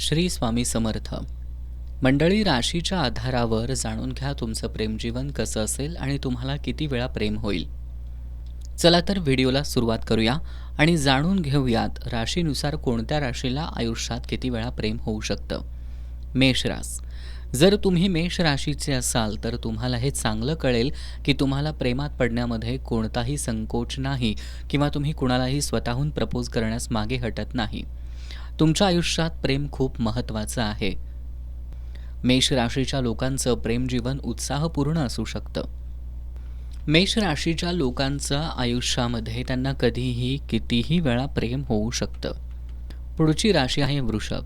श्री स्वामी समर्थ. मंडळी राशीच्या आधारावर जाणून घ्या तुमचं प्रेमजीवन कसं असेल आणि तुम्हाला किती वेळा प्रेम होईल. चला तर व्हिडिओला सुरुवात करूया आणि जाणून घेऊयात राशीनुसार कोणत्या राशीला आयुष्यात किती वेळा प्रेम होऊ शकतं. मेषरास जर तुम्ही मेष राशीचे असाल तर तुम्हाला हे चांगलं कळेल की तुम्हाला प्रेमात पडण्यामध्ये कोणताही संकोच नाही किंवा तुम्ही कुणालाही स्वतःहून प्रपोज करण्यास मागे हटत नाही. तुमच्या आयुष्यात प्रेम खूप महत्त्वाचं आहे. मेष राशीच्या लोकांचं प्रेमजीवन उत्साहपूर्ण असू शकतं. मेष राशीच्या लोकांचं आयुष्यामध्ये त्यांना कधीही कितीही वेळा प्रेम होऊ शकतं. पुढची राशी आहे वृषभ.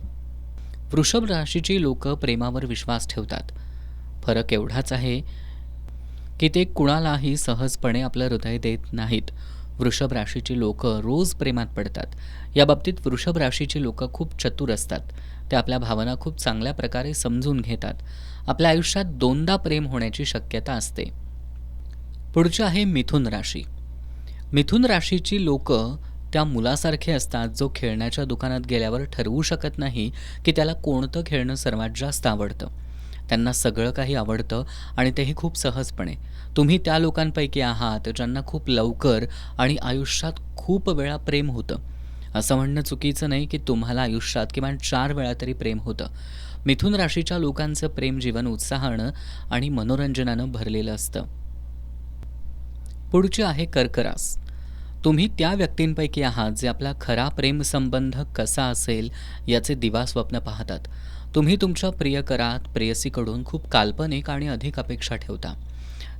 वृषभ राशीची लोक प्रेमावर विश्वास ठेवतात. फरक एवढाच आहे की ते कुणालाही सहजपणे आपलं हृदय देत नाहीत. वृषभ राशीची लोक रोज प्रेमात पडतात. या बाबतीत वृषभ राशीची लोक खूप चतुर असतात. ते आपल्या भावना खूप चांगल्या प्रकारे समजून घेतात. आपल्या आयुष्यात दोनदा प्रेम होण्याची शक्यता असते. पुढचं आहे मिथुन राशी. मिथुन राशीची लोक त्या मुलासारखे असतात जो खेळण्याच्या दुकानात गेल्यावर ठरवू शकत नाही की त्याला कोणतं खेळणं सर्वात जास्त आवडतं. त्यांना सगळं काही आवडतं आणि तेही खूप सहजपणे. तुम्ही त्या लोकांपैकी आहात ज्यांना खूप लवकर आणि आयुष्यात खूप वेळा प्रेम होतं. असं म्हणणं चुकीचं नाही की तुम्हाला आयुष्यात किमान चार वेळा तरी प्रेम होतं. मिथुन राशीच्या लोकांचं प्रेम जीवन उत्साहानं आणि मनोरंजनानं भरलेलं असतं. पुढचे आहे कर्करास. तुम्ही त्या व्यक्तींपैकी आहात जे आपला खरा प्रेमसंबंध कसा असेल याचे दिवा स्वप्न पाहतात. तुम्ही तुमच्या प्रियकरात प्रेयसीकडून खूप काल्पनिक आणि अधिक अपेक्षा ठेवता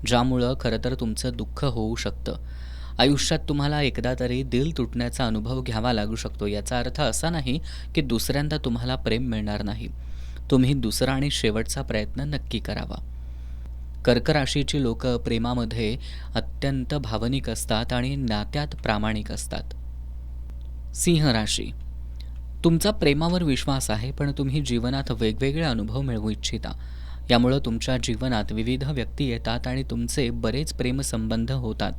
ज्यामुळं खरं तर तुमचं दुःख होऊ शकतं. आयुष्यात तुम्हाला एकदा तरी दिल तुटण्याचा अनुभव घ्यावा लागू शकतो याचा अर्थ असा नाही की दुसऱ्यांदा तुम्हाला प्रेम मिळणार नाही. तुम्ही दुसरा आणि शेवटचा प्रयत्न नक्की करावा. कर्क राशीची लोक प्रेमामध्ये अत्यंत भावनिक असतात आणि नात्यात प्रामाणिक असतात. सिंह राशी तुमचा प्रेमावर विश्वास आहे पण तुम्ही जीवनात वेगवेगळे अनुभव मिळवू इच्छिता. यामुळं तुमच्या जीवनात विविध व्यक्ती येतात आणि तुमचे बरेच प्रेमसंबंध होतात.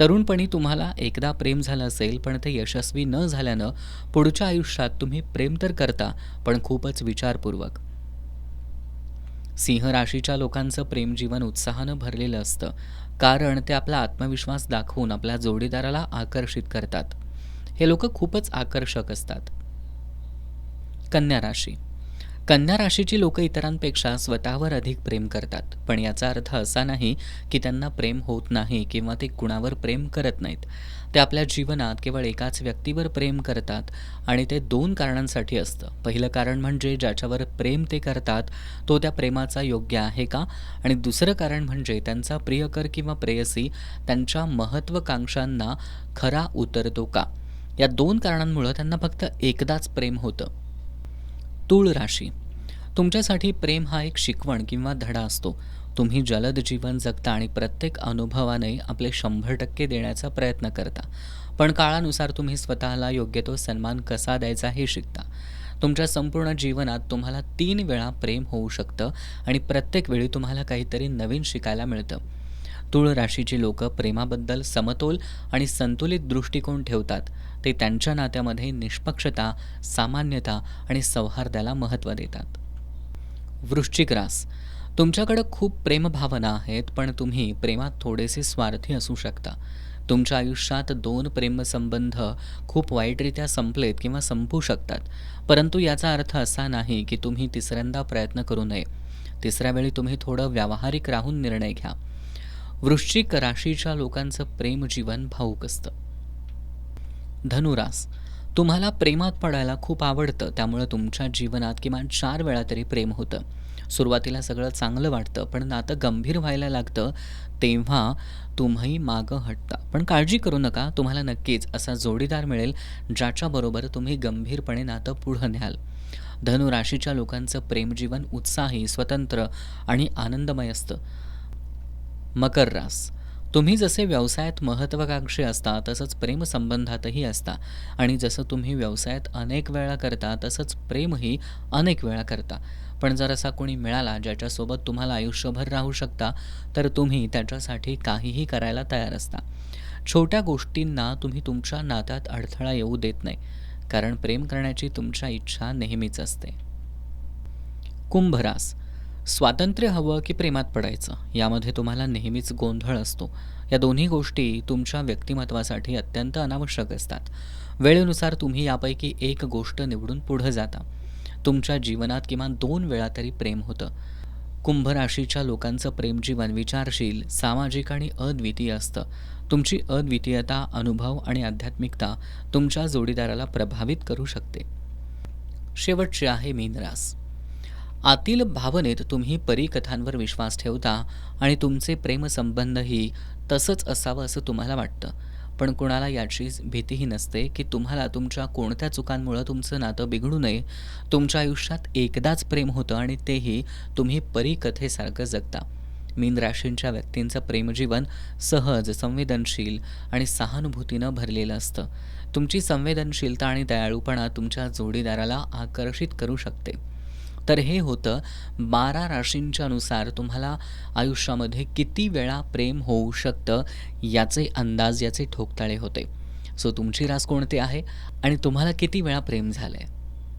तरुणपणी तुम्हाला एकदा प्रेम झालं असेल पण ते यशस्वी न झाल्यानं पुढच्या आयुष्यात तुम्ही प्रेम तर करता पण खूपच विचारपूर्वक. सिंह राशीच्या लोकांचं प्रेमजीवन उत्साहानं भरलेलं असतं कारण ते आपला आत्मविश्वास दाखवून आपल्या जोडीदाराला आकर्षित करतात. हे लोक खूपच आकर्षक असतात. कन्या राशी. कन्या राशीची लोक इतरांपेक्षा स्वतःवर अधिक प्रेम करतात. पण याचा अर्थ असा नाही की त्यांना प्रेम होत नाही किंवा ते कुणावर प्रेम करत नाहीत. ते आपल्या जीवनात केवळ एकाच व्यक्तीवर प्रेम करतात आणि ते दोन कारणांसाठी असतं. पहिलं कारण म्हणजे ज्याच्यावर प्रेम ते करतात तो त्या प्रेमाचा योग्य आहे का? आणि दुसरं कारण म्हणजे त्यांचा प्रियकर किंवा प्रेयसी त्यांच्या महत्त्वाकांक्षांना खरा उतरतो का? या दोन कारणांमुळं त्यांना फक्त एकदाच प्रेम होतं. तूळ राशी. तुमच्यासाठी प्रेम हा एक शिकवण किंवा धडा असतो. तुम्ही जलद जीवन जगता आणि प्रत्येक अनुभवाने आपले शंभर टक्के देण्याचा प्रयत्न करता. पण काळानुसार तुम्ही स्वतःला योग्य तो सन्मान कसा द्यायचा हे शिकता. तुमच्या संपूर्ण जीवनात तुम्हाला तीन वेळा प्रेम होऊ शकतं आणि प्रत्येक वेळी तुम्हाला काहीतरी नवीन शिकायला मिळतं. तुळ राशीची लोक प्रेमाबद्दल समतोल आणि संतुलित दृष्टिकोन ठेवतात. ते त्यांच्या नात्यामध्ये निष्पक्षता सामान्यता आणि सौहार्दाला महत्त्व देतात. वृश्चिक रास. तुमच्याकडं खूप प्रेमभावना आहेत पण तुम्ही प्रेमात थोडेसे स्वार्थी असू शकता. तुमच्या आयुष्यात दोन प्रेमसंबंध खूप वाईटरित्या संपलेत किंवा संपू शकतात. परंतु याचा अर्थ असा नाही की तुम्ही तिसऱ्यांदा प्रयत्न करू नये. तिसऱ्या वेळी तुम्ही थोडं व्यावहारिक राहून निर्णय घ्या. वृश्चिक राशीच्या लोकांचं प्रेमजीवन भाऊक असतं. धनुरास तुम्हाला प्रेमात पडायला खूप आवडतं त्यामुळं तुमच्या जीवनात किमान चार वेळा तरी प्रेम होतं. सुरुवातीला सगळं चांगलं वाटतं पण नातं गंभीर व्हायला लागतं तेव्हा तुम्ही मागं हटता. पण काळजी करू नका तुम्हाला नक्कीच असा जोडीदार मिळेल ज्याच्याबरोबर तुम्ही गंभीरपणे नातं पुढं न्याल. धनुराशीच्या लोकांचं प्रेमजीवन उत्साही स्वतंत्र आणि आनंदमय असतं. मकर रास. तुम्ही जसे व्यवसायात महत्त्वाकांक्षी असता तसंच प्रेमसंबंधातही असता. आणि जसं तुम्ही व्यवसायात अनेक वेळा करता तसंच प्रेमही अनेक वेळा करता. पण जर असा कोणी मिळाला ज्याच्यासोबत तुम्हाला आयुष्यभर राहू शकता तर तुम्ही त्याच्यासाठी काहीही करायला तयार असता. छोट्या गोष्टींना तुम्ही तुमच्या नात्यात अडथळा येऊ देत नाही कारण प्रेम करण्याची तुमच्या इच्छा नेहमीच असते. कुंभरास स्वातंत्र्य हवं की प्रेमात पडायचं? यामध्ये तुम्हाला नेहमीच गोंधळ असतो. या दोन्ही गोष्टी तुमच्या व्यक्तिमत्वासाठी अत्यंत अनावश्यक असतात. वेळेनुसार तुम्ही यापैकी एक गोष्ट निवडून पुढं जाता. तुमच्या जीवनात किमान दोन वेळा तरी प्रेम होतं. कुंभ राशीच्या लोकांचं प्रेमजीवन विचारशील सामाजिक आणि अद्वितीय असतं. तुमची अद्वितीयता अनुभव आणि आध्यात्मिकता तुमच्या जोडीदाराला प्रभावित करू शकते. शेवटची आहे मीनरास. आतील भावनेत तुम्ही परीकथांवर विश्वास ठेवता आणि तुमचे प्रेमसंबंधही तसंच असावं असं तुम्हाला वाटतं. पण कुणाला याची भीतीही नसते की तुम्हाला तुमच्या कोणत्या चुकांमुळं तुमचं नातं बिघडू नये. तुमच्या आयुष्यात एकदाच प्रेम होतं आणि तेही तुम्ही परीकथेसारखं जगता. मीन राशींच्या व्यक्तींचं प्रेमजीवन सहज संवेदनशील आणि सहानुभूतीनं भरलेलं असतं. तुमची संवेदनशीलता आणि दयाळूपणा तुमच्या जोडीदाराला आकर्षित करू शकते. तर हे होतं बारा राशींच्या नुसार तुम्हाला आयुष्यामध्ये किती वेळा प्रेम होऊ शकतं याचे अंदाज याचे ठोकताळे होते. सो तुमची रास कोणती आहे? आणि तुम्हाला किती वेळा प्रेम झालं आहे